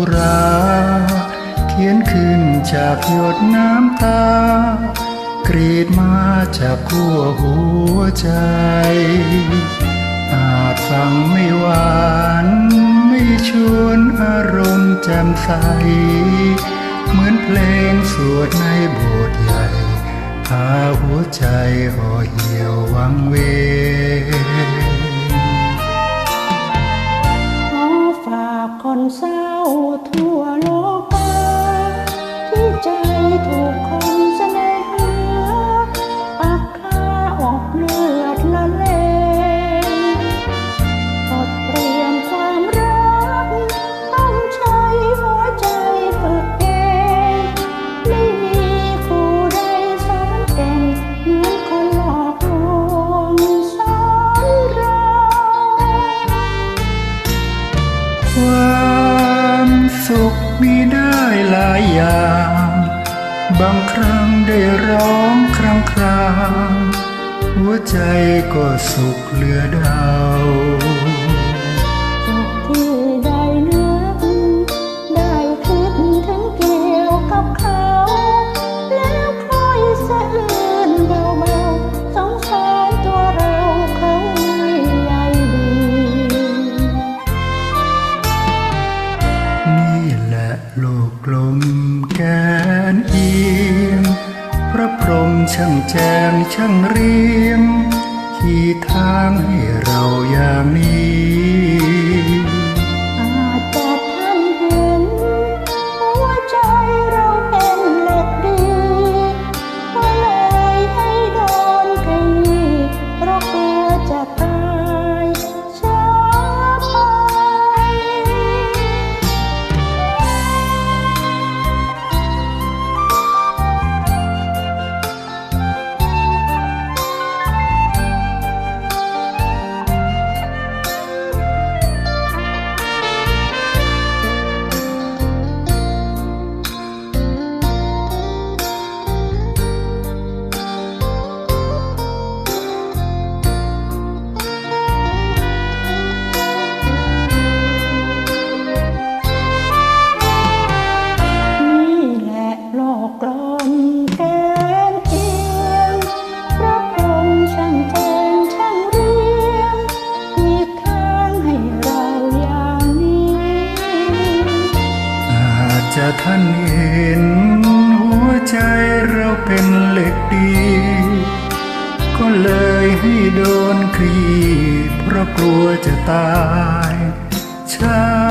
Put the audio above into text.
ุรา เขียนขึ้นจากหยดน้ำตา กรีดมาจากขั้วหัวใจ อาจฟังไม่หวานไม่ชวนอารมณ์แจ่มใส เหมือนเพลงสวดในโบสถ์ใหญ่พาหัวใจห่อเหี่ยววังเว อนเศร้าทั่วโลก บางครั้งได้ร้องครั้งคราง หัวใจก็สุขเหลือดาว กกลมแกนเอียง พระพรหมช่างแจงช่างเรียง จะท่านเห็น หัวใจเราเป็นเหล็กดี ก็เลยให้โดนครีเพราะกลัวจะตายช้า